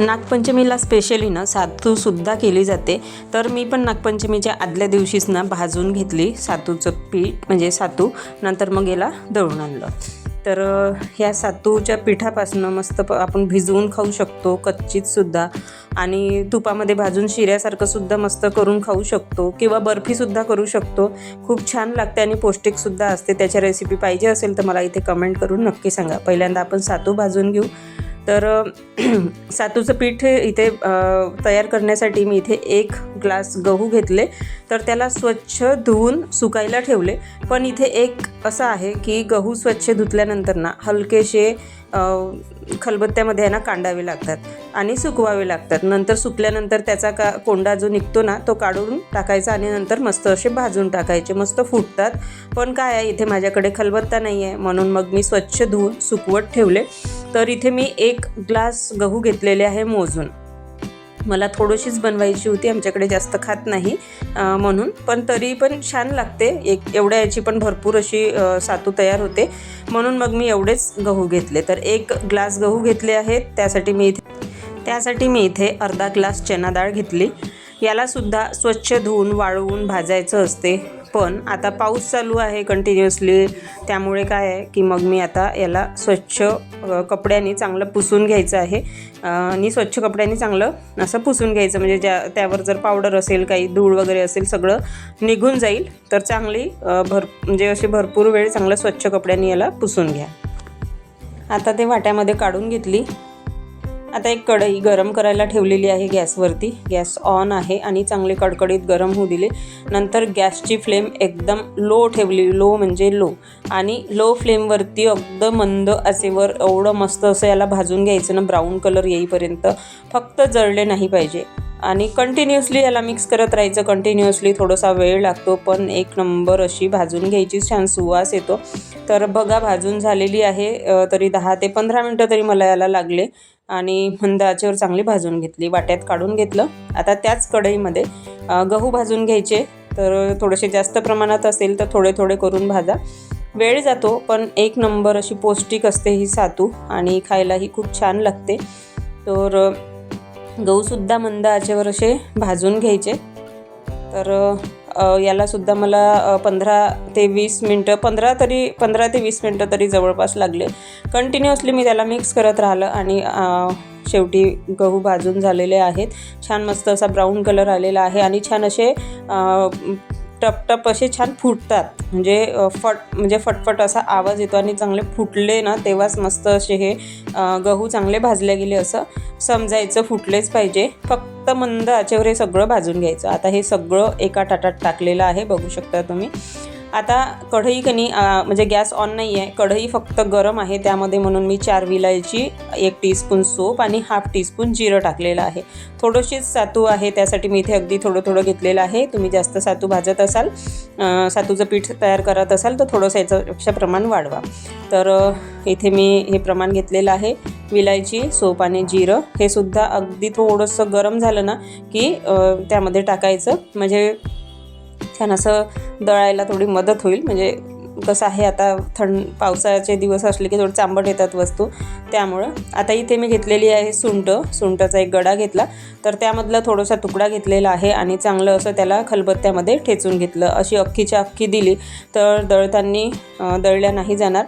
नागपंचमीला स्पेशली ना सातूसुद्धा केली जाते. तर मी पण नागपंचमीच्या आदल्या दिवशीच ना भाजून घेतली सातूचं पीठ म्हणजे सातू नंतर मग याला दळून आणलं. तर ह्या सातूच्या पिठापासनं मस्त प आपण भिजवून खाऊ शकतो कच्चीतसुद्धा. आणि तुपामध्ये भाजून शिऱ्यासारखं सुद्धा मस्त करून खाऊ शकतो किंवा बर्फीसुद्धा करू शकतो. खूप छान लागते आणि पौष्टिकसुद्धा असते. त्याच्या रेसिपी पाहिजे असेल तर मला इथे कमेंट करून नक्की सांगा. पहिल्यांदा आपण सातू भाजून घेऊ. तर सातूचं पीठ इथे तयार करण्यासाठी मी इथे एक ग्लास गहू घेतले. तर त्याला स्वच्छ धुवून सुकायला ठेवले. पण इथे एक असं आहे की गहू स्वच्छ धुतल्यानंतर ना हलकेसे खलबत्त्यामध्ये ना कांडावे लागतात आणि सुकवावे लागतात. नंतर सुकल्यानंतर त्याचा का कोंडा जो निघतो ना तो काढून टाकायचा आणि नंतर मस्त असे भाजून टाकायचे. मस्त फुटतात. पण काय आहे इथे माझ्याकडे खलबत्ता नाही आहे म्हणून मग मी स्वच्छ धुवून सुकवत ठेवले. तर इथे मी एक ग्लास गहू घेतलेले आहे मोजून. मला थोडीशीच बनवायची होती आमच्याकडे जास्त खात नाही म्हणून. पण तरी पण छान लागते एक एवढ्या याची पण भरपूर अशी सातू तयार होते. म्हणून मग मी एवढेच गहू घेतले. तर एक ग्लास गहू घेतले आहेत त्यासाठी मी इथे त्यासाठी मी इथे अर्धा ग्लास चना डाळ घेतली. यालासुद्धा स्वच्छ धुवून वाळवून भाजायचं असते. पण आता पाऊस चालू आहे कंटिन्युअसली त्यामुळे काय आहे की मग मी आता याला स्वच्छ कपड्यांनी चांगलं पुसून घ्यायचं आहे. आणि स्वच्छ कपड्यांनी चांगलं असं पुसून घ्यायचं. म्हणजे ज्या त्यावर जर पावडर असेल काही धूळ वगैरे असेल सगळं निघून जाईल. तर चांगली भर म्हणजे अशी भरपूर वेळ चांगलं स्वच्छ कपड्यांनी याला पुसून घ्या. आता ते वाट्यामध्ये काढून घेतली. आता एक कढई गरम करायला ठेवलेली आहे गॅसवरती. गॅस ऑन आहे आणि चांगले कडकडीत गरम होऊ दिले. नंतर गॅसची फ्लेम एकदम लो ठेवली. लो म्हणजे लो. आणि लो फ्लेमवरती अगदी मंद असेवर एवढं मस्त असं याला भाजून घ्यायचं ना ब्राऊन कलर येईपर्यंत फक्त जळले नाही पाहिजे. आणि कंटिन्युअसली याला मिक्स करत राहायचं. कंटिन्युअसली थोडासा वेळ लागतो पण एक नंबर अशी भाजून घ्यायची छान सुवास येतो. तर बघा भाजून झालेली आहे तरी दहा ते पंधरा मिनटं तरी मला याला लागले. आणि मंद आचेवर चांगली भाजून घेतली वाट्यात काढून घेतलं. आता त्याच कढईमध्ये गहू भाजून घ्यायचे. तर थोडेसे जास्त प्रमाणात असेल तर थोडे थोडे करून भाजा. वेळ जातो पण एक नंबर अशी पौष्टिक असते ही सातू आणि खायलाही खूप छान लागते. तर गहूसुद्धा मंद आचेवर असे भाजून घ्यायचे. तर यालासुद्धा मला पंधरा ते वीस मिनटं पंधरा तरी पंधरा ते वीस मिनटं तरी जवळपास लागले. कंटिन्युअसली मी त्याला मिक्स करत राहिलं आणि शेवटी गहू भाजून झालेले आहेत. छान मस्त असा ब्राऊन कलर आलेला आहे आणि छान असे टपटप असे छान फुटतात. म्हणजे फट म्हणजे फटफट असा आवाज येतो आणि चांगले फुटले ना तेव्हाच मस्त असे हे गहू चांगले भाजले गेले असं समजायचं फुटलेच पाहिजे. फक्त मंद आचेवर हे सगळं भाजून घ्यायचं. आता हे सगळं एका ताटात टाकलेलं आहे बघू शकता तुम्ही. आता कढई कनी म्हणजे गॅस ऑन नाही आहे कढई फक्त गरम आहे त्यामध्ये म्हणून मी चार विलायची एक टीस्पून सोप आणि हाफ टीस्पून जिरं टाकलेलं आहे. थोडंशीच सातू आहे त्यासाठी मी इथे अगदी थोडं थोडं घेतलेलं आहे. तुम्ही जास्त सातू भाजत असाल सातूचं पीठ तयार करत असाल तर थोडंसं याच्यापेक्षा प्रमाण वाढवा. तर इथे मी हे प्रमाण घेतलेलं आहे. विलायची सोप आणि जिरं हे सुद्धा अगदी थोडंसं गरम झालं ना की त्यामध्ये टाकायचं. म्हणजे छान असं दळायला थोडी मदत होईल. म्हणजे कसं आहे आता थंड पावसाळ्याचे दिवस असले की थोडं चांबट येतात वस्तू. त्यामुळं आता इथे मी घेतलेली आहे सुंट. सुंटाचा एक गडा घेतला. तर त्यामधला थोडासा तुकडा घेतलेला आहे आणि चांगलं असं त्याला खलबत्त्यामध्ये ठेचून घेतलं. अशी अख्खीच्या अख्खी दिली. तर दळताना दळल्या नाही जाणार.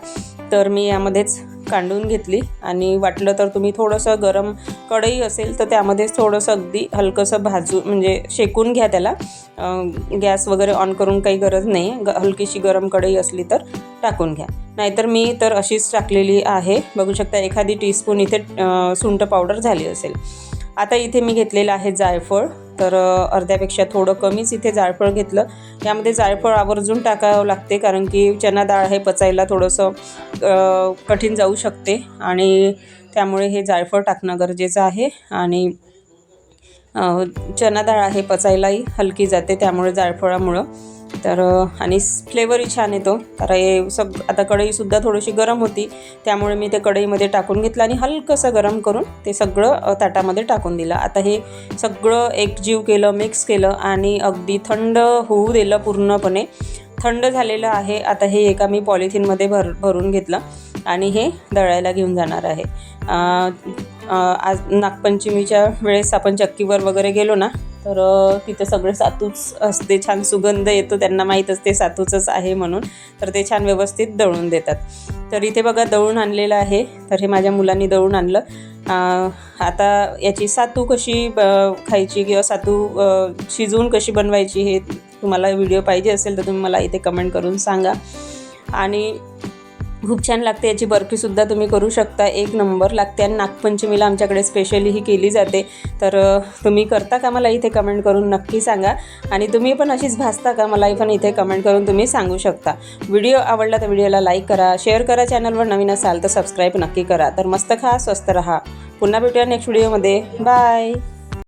तर मी यामध्येच कांडून घेतली आणि वाटलं तर तुम्ही थोडंसं गरम कढई असेल तर त्यामध्येच थोडंसं अगदी हलकंसं भाजू म्हणजे शेकून घ्या त्याला. गॅस वगैरे ऑन करून काही गरज नाही. ग हलकीशी गरम कढई असली तर टाकून घ्या. नाहीतर मी तर अशीच टाकलेली आहे. बघू शकता एखादी टीस्पून इथे अं, सुंठ पावडर झाली असेल. आता इथे मी घेतलेलं आहे जायफळ. तर अर्ध्यापेक्षा थोडं कमीच इथे जायफळ घेतलं. यामध्ये जायफळ आवर्जून टाकावं लागते कारण की चना डाळ हे पचायला थोडंसं कठीण जाऊ शकते. आणि त्यामुळे हे जायफळ टाकणं गरजेचं आहे. आणि चना डाळ आहे पचायलाही हलकी जाते त्यामुळे जायफळामुळं तर आणि फ्लेवरही छान येतो. तर हे सग आता कढईसुद्धा थोडीशी गरम होती. त्यामुळे मी ते कढईमध्ये टाकून घेतलं आणि हलकंसं गरम करून ते सगळं ताटामध्ये टाकून दिलं. आता हे सगळं एकजीव केलं मिक्स केलं आणि अगदी थंड होऊ दिलं पूर्णपणे. थंड झालेलं आहे. आता हे एका मी पॉलिथिनमध्ये भर भरून घेतलं आणि हे दळायला घेऊन जाणार आहे. आज नागपंचमीच्या वेळेस आपण चक्कीवर वगैरे गेलो ना तर तिथे सगळे सातूच असते छान सुगंध येतो त्यांना माहीत असते सातूचंच आहे म्हणून. तर ते छान व्यवस्थित दळून देतात. तर इथे बघा दळून आणलेलं आहे. तर हे माझ्या मुलांनी दळून आणलं. आता याची सातू कशी ब खायची किंवा सातू शिजवून कशी बनवायची हे तुम्हाला व्हिडिओ पाहिजे असेल तर तुम्ही मला इथे कमेंट करून सांगा. आणि खूप छान लागते. याची बर्फीसुद्धा तुम्ही करू शकता. एक नंबर लागते आणि नागपंचमीला आमच्याकडे स्पेशली ही केली जाते. तर तुम्ही करता का मला इथे कमेंट करून नक्की सांगा. आणि तुम्ही पण अशीच भासता का मला पण इथे कमेंट करून तुम्ही सांगू शकता. व्हिडिओ आवडला तर व्हिडिओला लाईक करा. शेअर करा चॅनलवर नवीन असाल तर सबस्क्राईब नक्की करा. तर मस्त खा स्वस्त रहा. पुन्हा भेटूया नेक्स्ट व्हिडिओमध्ये बाय